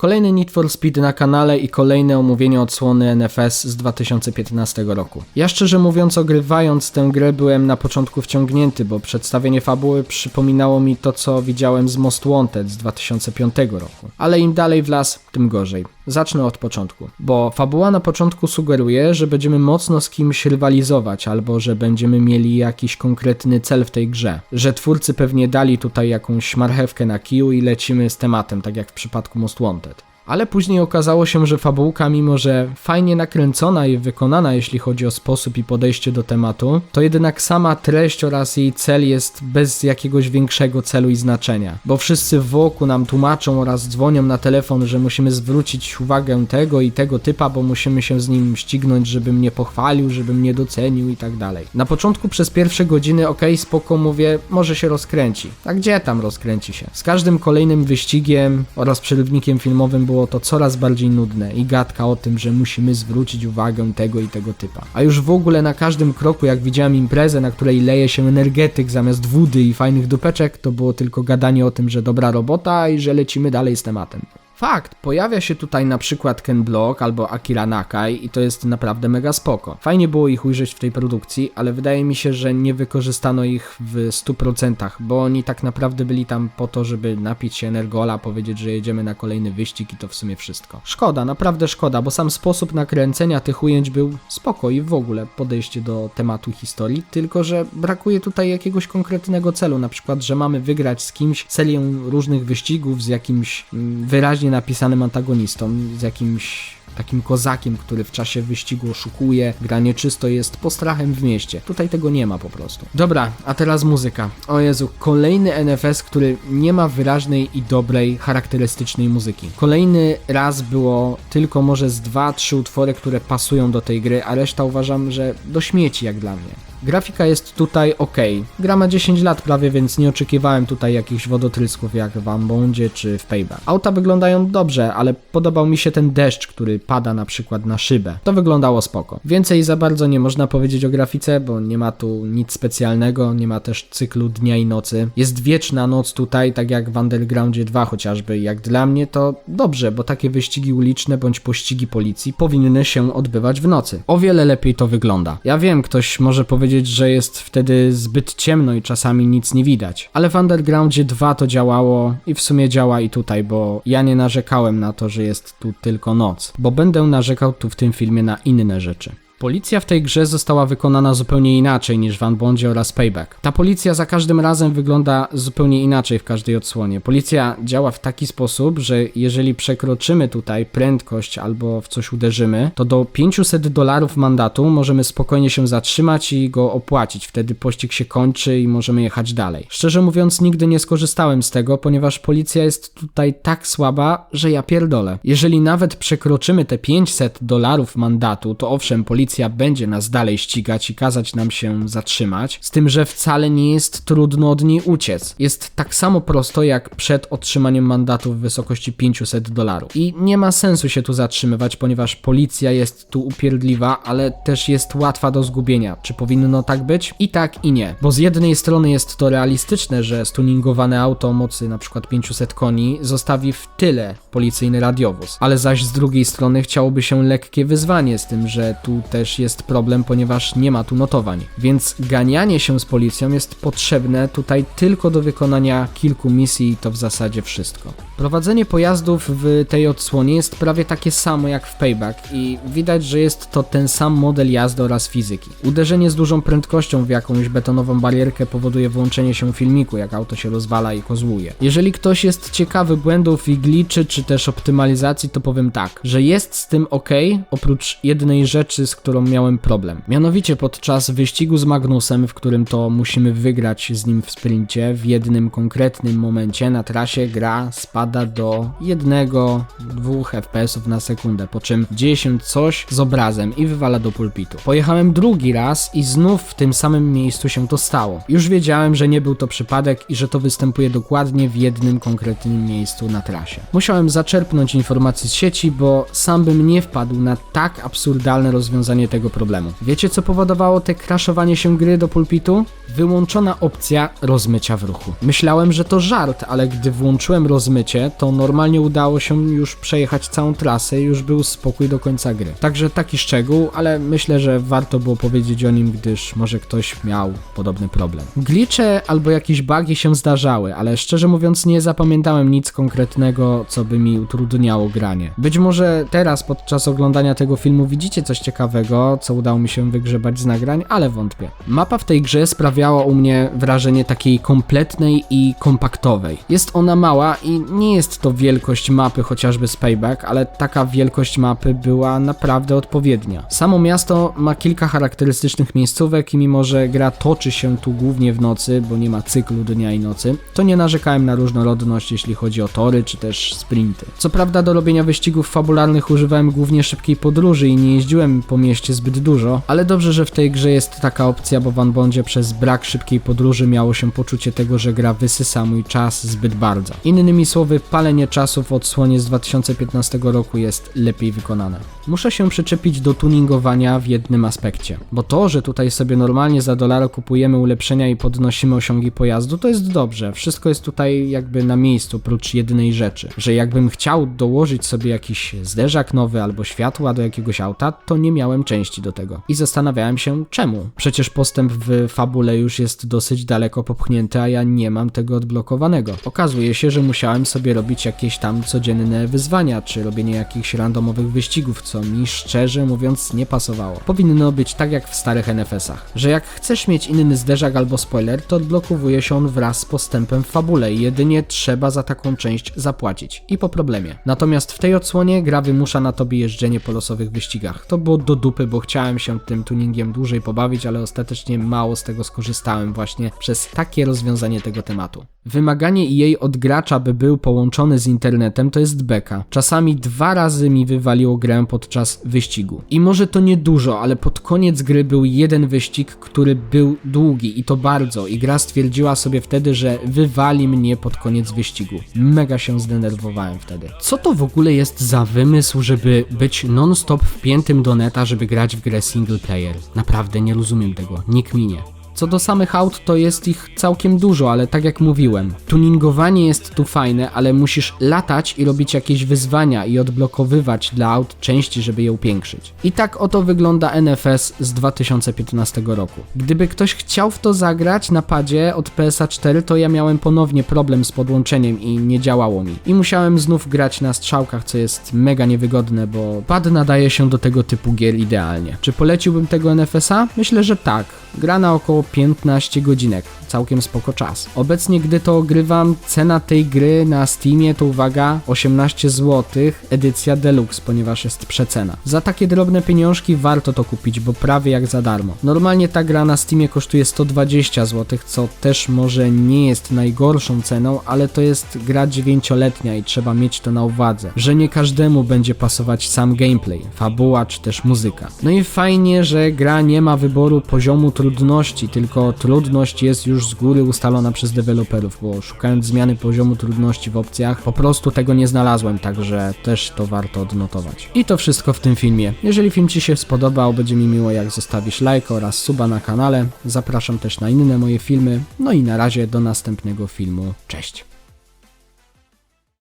Kolejny Need for Speed na kanale i kolejne omówienie odsłony NFS z 2015 roku. Ja szczerze mówiąc, ogrywając tę grę, byłem na początku wciągnięty, bo przedstawienie fabuły przypominało mi to, co widziałem z Most Wanted z 2005 roku. Ale im dalej w las, tym gorzej. Zacznę od początku, bo fabuła na początku sugeruje, że będziemy mocno z kimś rywalizować, albo że będziemy mieli jakiś konkretny cel w tej grze. Że twórcy pewnie dali tutaj jakąś marchewkę na kiju i lecimy z tematem, tak jak w przypadku Most Wanted. Ale później okazało się, że fabułka, mimo że fajnie nakręcona i wykonana, jeśli chodzi o sposób i podejście do tematu, to jednak sama treść oraz jej cel jest bez jakiegoś większego celu i znaczenia. Bo wszyscy wokół nam tłumaczą oraz dzwonią na telefon, że musimy zwrócić uwagę tego i tego typa, bo musimy się z nim ścignąć, żeby mnie pochwalił, żeby mnie docenił i tak dalej. Na początku przez pierwsze godziny, ok, spoko, mówię, może się rozkręci. A gdzie tam rozkręci się? Z każdym kolejnym wyścigiem oraz przerywnikiem filmowym było to coraz bardziej nudne i gadka o tym, że musimy zwrócić uwagę tego i tego typa. A już w ogóle na każdym kroku, jak widziałem imprezę, na której leje się energetyk zamiast wody i fajnych dupeczek, to było tylko gadanie o tym, że dobra robota i że lecimy dalej z tematem. Fakt, pojawia się tutaj na przykład Ken Block albo Akira Nakai i to jest naprawdę mega spoko. Fajnie było ich ujrzeć w tej produkcji, ale wydaje mi się, że nie wykorzystano ich w 100%, bo oni tak naprawdę byli tam po to, żeby napić się energola, powiedzieć, że jedziemy na kolejny wyścig i to w sumie wszystko. Szkoda, naprawdę szkoda, bo sam sposób nakręcenia tych ujęć był spoko i w ogóle podejście do tematu historii, tylko że brakuje tutaj jakiegoś konkretnego celu, na przykład, że mamy wygrać z kimś serię różnych wyścigów z jakimś mm, wyraźnie napisanym antagonistą, z jakimś takim kozakiem, który w czasie wyścigu oszukuje, gra nieczysto, jest postrachem w mieście. Tutaj tego nie ma po prostu. Dobra, a teraz muzyka. O Jezu, kolejny NFS, który nie ma wyraźnej i dobrej, charakterystycznej muzyki. Kolejny raz było tylko może z dwa, trzy utwory, które pasują do tej gry, a reszta uważam, że do śmieci jak dla mnie. Grafika jest tutaj ok. Gra ma 10 lat prawie, więc nie oczekiwałem tutaj jakichś wodotrysków jak w Ambondzie czy w Payback. Auta wyglądają dobrze, ale podobał mi się ten deszcz, który pada na przykład na szybę. To wyglądało spoko. Więcej za bardzo nie można powiedzieć o grafice, bo nie ma tu nic specjalnego, nie ma też cyklu dnia i nocy. Jest wieczna noc tutaj, tak jak w Undergroundzie 2 chociażby. Jak dla mnie to dobrze, bo takie wyścigi uliczne bądź pościgi policji powinny się odbywać w nocy. O wiele lepiej to wygląda. Ja wiem, ktoś może powiedzieć, powiedzieć, że jest wtedy zbyt ciemno i czasami nic nie widać. Ale w Undergroundzie 2 to działało i w sumie działa i tutaj, bo ja nie narzekałem na to, że jest tu tylko noc, bo będę narzekał tu w tym filmie na inne rzeczy. Policja w tej grze została wykonana zupełnie inaczej niż w Unbondzie oraz Payback. Ta policja za każdym razem wygląda zupełnie inaczej w każdej odsłonie. Policja działa w taki sposób, że jeżeli przekroczymy tutaj prędkość albo w coś uderzymy, to do 500 dolarów mandatu możemy spokojnie się zatrzymać i go opłacić. Wtedy pościg się kończy i możemy jechać dalej. Szczerze mówiąc, nigdy nie skorzystałem z tego, ponieważ policja jest tutaj tak słaba, że ja pierdolę. Jeżeli nawet przekroczymy te 500 dolarów mandatu, to owszem, policja policja będzie nas dalej ścigać i kazać nam się zatrzymać, z tym, że wcale nie jest trudno od niej uciec. Jest tak samo prosto jak przed otrzymaniem mandatu w wysokości 500 dolarów. I nie ma sensu się tu zatrzymywać, ponieważ policja jest tu upierdliwa, ale też jest łatwa do zgubienia. Czy powinno tak być? I tak, i nie. Bo z jednej strony jest to realistyczne, że stuningowane auto o mocy np. 500 koni zostawi w tyle policyjny radiowóz, ale zaś z drugiej strony chciałoby się lekkie wyzwanie z tym, że tu te też jest problem, ponieważ nie ma tu notowań. Więc ganianie się z policją jest potrzebne tutaj tylko do wykonania kilku misji i to w zasadzie wszystko. Prowadzenie pojazdów w tej odsłonie jest prawie takie samo jak w Payback i widać, że jest to ten sam model jazdy oraz fizyki. Uderzenie z dużą prędkością w jakąś betonową barierkę powoduje włączenie się filmiku, jak auto się rozwala i kozłuje. Jeżeli ktoś jest ciekawy błędów i gliczy, czy też optymalizacji, to powiem tak, że jest z tym ok, oprócz jednej rzeczy, z którą którą miałem problem. Mianowicie podczas wyścigu z Magnusem, w którym to musimy wygrać z nim w sprincie, w jednym konkretnym momencie na trasie gra spada do 1-2 fps na sekundę, po czym dzieje się coś z obrazem i wywala do pulpitu. Pojechałem drugi raz i znów w tym samym miejscu się to stało. Już wiedziałem, że nie był to przypadek i że to występuje dokładnie w jednym konkretnym miejscu na trasie. Musiałem zaczerpnąć informacji z sieci, bo sam bym nie wpadł na tak absurdalne rozwiązanie rozwiązanie tego problemu. Wiecie co powodowało te crashowanie się gry do pulpitu? Wyłączona opcja rozmycia w ruchu. Myślałem, że to żart, ale gdy włączyłem rozmycie, to normalnie udało się już przejechać całą trasę i już był spokój do końca gry. Także taki szczegół, ale myślę, że warto było powiedzieć o nim, gdyż może ktoś miał podobny problem. Glitche albo jakieś bugi się zdarzały, ale szczerze mówiąc nie zapamiętałem nic konkretnego, co by mi utrudniało granie. Być może teraz podczas oglądania tego filmu widzicie coś ciekawego, co udało mi się wygrzebać z nagrań, ale wątpię. Mapa w tej grze sprawiała u mnie wrażenie takiej kompletnej i kompaktowej. Jest ona mała i nie jest to wielkość mapy chociażby z Payback, ale taka wielkość mapy była naprawdę odpowiednia. Samo miasto ma kilka charakterystycznych miejscówek i mimo, że gra toczy się tu głównie w nocy, bo nie ma cyklu dnia i nocy, to nie narzekałem na różnorodność, jeśli chodzi o tory czy też sprinty. Co prawda do robienia wyścigów fabularnych używałem głównie szybkiej podróży i nie jeździłem po mieście zbyt dużo, ale dobrze, że w tej grze jest taka opcja, bo w Unbondzie przez brak szybkiej podróży miało się poczucie tego, że gra wysysa mój czas zbyt bardzo. Innymi słowy, palenie czasu w odsłonie z 2015 roku jest lepiej wykonane. Muszę się przyczepić do tuningowania w jednym aspekcie, bo to, że tutaj sobie normalnie za dolara kupujemy ulepszenia i podnosimy osiągi pojazdu, to jest dobrze. Wszystko jest tutaj jakby na miejscu, prócz jedynej rzeczy, że jakbym chciał dołożyć sobie jakiś zderzak nowy albo światła do jakiegoś auta, to nie miałem części do tego. I zastanawiałem się, czemu. Przecież postęp w fabule już jest dosyć daleko popchnięty, a ja nie mam tego odblokowanego. Okazuje się, że musiałem sobie robić jakieś tam codzienne wyzwania, czy robienie jakichś randomowych wyścigów, co mi szczerze mówiąc nie pasowało. Powinno być tak jak w starych NFS-ach, że jak chcesz mieć inny zderzak albo spoiler, to odblokowuje się on wraz z postępem w fabule i jedynie trzeba za taką część zapłacić. I po problemie. Natomiast w tej odsłonie gra wymusza na tobie jeżdżenie po losowych wyścigach. To było do dupy, bo chciałem się tym tuningiem dłużej pobawić, ale ostatecznie mało z tego skorzystałem właśnie przez takie rozwiązanie tego tematu. Wymaganie jej od gracza, by był połączony z internetem, to jest beka. Czasami dwa razy mi wywaliło grę podczas wyścigu. I może to nie dużo, ale pod koniec gry był jeden wyścig, który był długi i to bardzo. I gra stwierdziła sobie wtedy, że wywali mnie pod koniec wyścigu. Mega się zdenerwowałem wtedy. Co to w ogóle jest za wymysł, żeby być non-stop wpiętym do neta, żeby grać w grę single player? Naprawdę nie rozumiem tego. Nie kminie. Co do samych aut, to jest ich całkiem dużo, ale tak jak mówiłem, tuningowanie jest tu fajne, ale musisz latać i robić jakieś wyzwania i odblokowywać dla aut części, żeby je upiększyć. I tak oto wygląda NFS z 2015 roku. Gdyby ktoś chciał w to zagrać na padzie od PSA 4, to ja miałem ponownie problem z podłączeniem i nie działało mi. I musiałem znów grać na strzałkach, co jest mega niewygodne, bo pad nadaje się do tego typu gier idealnie. Czy poleciłbym tego NFS-a? Myślę, że tak. Gra na około 15 godzinek, całkiem spoko czas. Obecnie, gdy to ogrywam, cena tej gry na Steamie to uwaga 18 zł, edycja deluxe, ponieważ jest przecena. Za takie drobne pieniążki warto to kupić, bo prawie jak za darmo. Normalnie ta gra na Steamie kosztuje 120 zł, co też może nie jest najgorszą ceną, ale to jest gra 9-letnia i trzeba mieć to na uwadze, że nie każdemu będzie pasować sam gameplay, fabuła czy też muzyka. No i fajnie, że gra nie ma wyboru poziomu trudności, tylko trudność jest już z góry ustalona przez deweloperów, bo szukając zmiany poziomu trudności w opcjach, po prostu tego nie znalazłem, także też to warto odnotować. I to wszystko w tym filmie. Jeżeli film Ci się spodobał, będzie mi miło jak zostawisz lajka oraz suba na kanale. Zapraszam też na inne moje filmy. No i na razie do następnego filmu. Cześć!